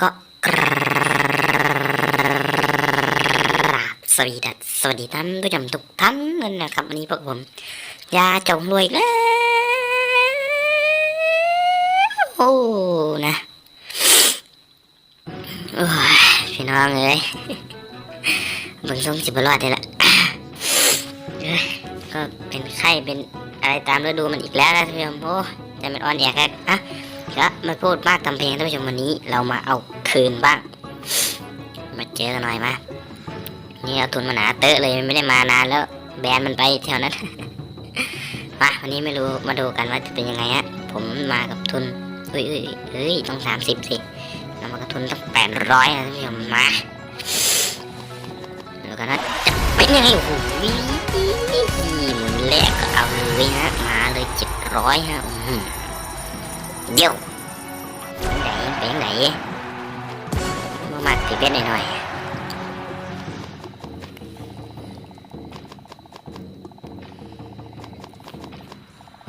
ก็กราบสวัสดีดัสสวัสดีท่านผู้ชมทุกท่านนะครับวันนี้พวกผมยาจงรวยกแล้วโอ้นะโอ้ยพี่น้องเอ้ยเบิ่งทรงสิบรอดได้ละก็เป็นไข้เป็นอะไรตามฤดูมันอีกแล้วนะท่นผู้ชมโอ้แต่มันอ่อนแอกันอะ ก็ไม่พูดมากทำเพลงท่านผู้ชมวันนี้ เรามาเอาคืนบ้าง มาเจอกันหน่อยมานี่เอาทุนมาหนาเตอะเลยไม่ได้มานานแล้ว แบนมันไปแถวนั้นมาวันนี้ไม่รู้มาดูกันว่าจะเป็นยังไงฮะผมมากับทุนเอ้ยเอ้ยเอ้ยต้องสามสิบสิเรามากับทุนต้องแปดร้อยนะท่านผู้ชมมาดูกันว่าจะเป็นยังไงโอ้โหหมุนแรกก็เอาเลยฮะมาเลยเจ็ดร้อยฮะอื้อหือ เดี๋ยวไหนเป็นไหนมามาติดเป็นหน่อยๆ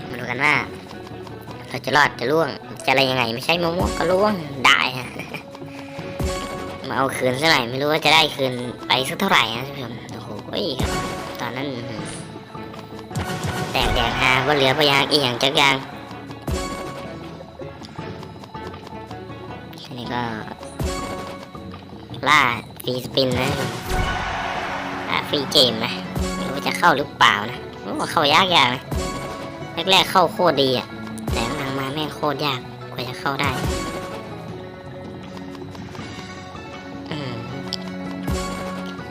มาดูกันว่าเราจะรอดจะล่วงจะอะไรยังไง ไม่ใช่มะม่วงก็ล่วงได้ฮะมาเอาคืนซะหน่อยไม่รู้ว่าจะได้คืนไปสักเท่าไหร่นะท่านผู้ชมโอ้โหครับตอนนั้นแตกแดงฮาว่าเหลือพยางอีกอย่างจักอย่าง ก็ล่าฟรีสปินนะอ่าฟรีเกมนะไม่รู้จะเข้าหรือเปล่านะโอ้เข้ายากยากนะแรกๆเข้าโคตรดีอะ แต่หลังมาแม่งโคตรยากกว่าจะเข้าได้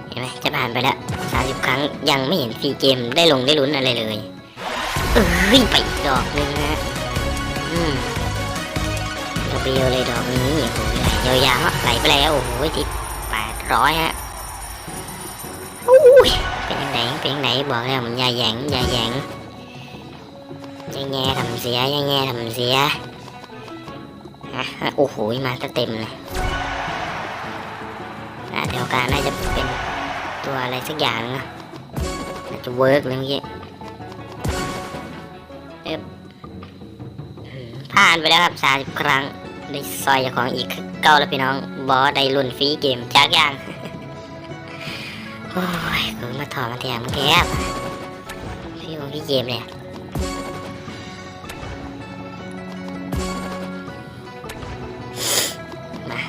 เห็นไหมจะผ่านไปแล้วสามสิบครั้งยังไม่เห็นฟรีเกมได้ลงได้ลุ้นอะไรเลย เอ้ยไปดอกนึงนะอืม เดียวเลยดอกนี้โอ้โหไหลยาวๆอะไหลไปแล้วโอ้โหติดแปดร้อยฮะอุ้ยเป็นยังไงเป็นยังไงบอกแล้วมันยาแหยงยาแหยงอยาแง่ทำเสียอยาแง่ทำเสียฮะโอ้โหมาเต็มเลยน่าแถวกลารน่าจะเป็นตัวอะไรสักอย่างนะน่าจะเวิร์กเลยเมื่อกี้เอ๊ะอืมผ่านไปแล้วครับสามสิบครั้ง ได้ซอยจ้าของอีกเก้าแล้วพี่น้องบอได้รุ่นฟรีเกมจากอย่างโอ้ยกูมาถอดมาแถมแคบพี่ของพี่เกมเลยมา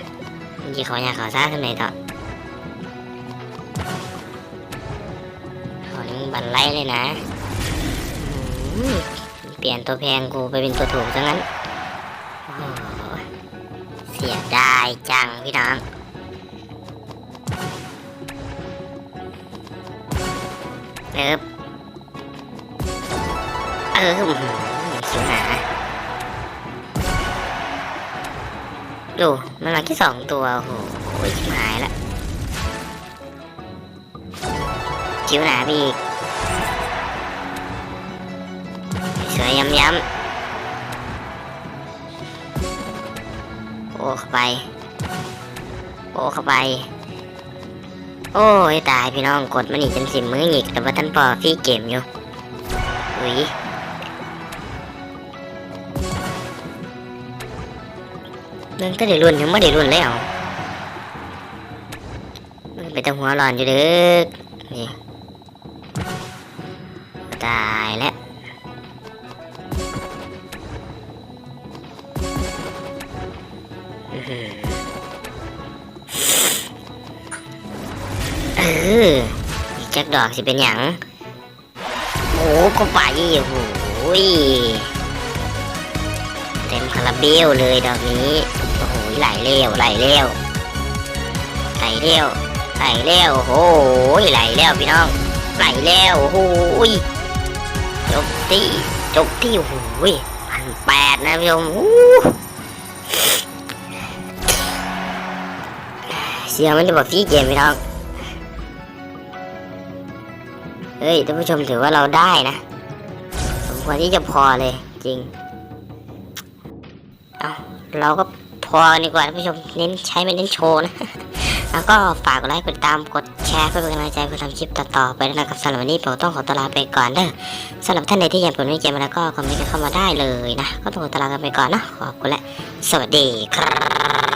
เมื่ขอยาขอซ่าขึ้นไหนต่อขอนึงบันไลเลยนะ เปลี่ยนตัวแพงกูไปเป็นตัวถูกซะงั้น เสียดายจังพี่น้องเอิบเอออื้อหือชิวหาดูมันมาแค่สองตัว โอ้โหชิบหายละชิวหนาพี่อีกสวยย้ำย้ เข้าไป โอ้เข้าไป โอ้ยตายพี่น้องกดมันอีกจนสิมือหงิกแต่ว่าท่านพอฟรีเกมอยู่อุ้ยเรื่องก็ได้รุ่นยังไม่ได้รุ่นแล้วมันไปแต่หัวร้อนอยู่เด้อนี่ตายแล้ว เออจักดอกสิเป็นหยังโอ้ก็ไปโอ้โหยเต็มคาราเบลเลยดอกนี้โอ้โหไหลเร็วไหลเร็วไหลเร็วไหลเร็วโอ้โหไหลเร็วพี่น้องไหลเร็วโอ้ยจบที่จบที่โอ้โหพันแปดนะพี่ชม เสียงมันจะบอกฟรีเกมพี่น้อง เฮ้ยท่านผู้ชมถือว่าเราได้นะสมควรที่จะพอเลยจริง เอาเราก็พอดีกว่าท่านผู้ชมเน้นใช้ไม่เน้นโชว์นะ แล้วก็ฝากกดไลค์กดตามกดแชร์เพื่อเป็นกำลังใจเพื่อทำคลิปต่อๆไปนะครับสำหรับวันนี้ผมต้องขอตลาไปก่อนเด้อสำหรับท่านใดที่ยังเปิดไม่เกมมาแล้วก็คอมเมนต์เข้ามาได้เลยนะ ก็ต้องขอตลากันไปก่อนนะขอบคุณและสวัสดีครับ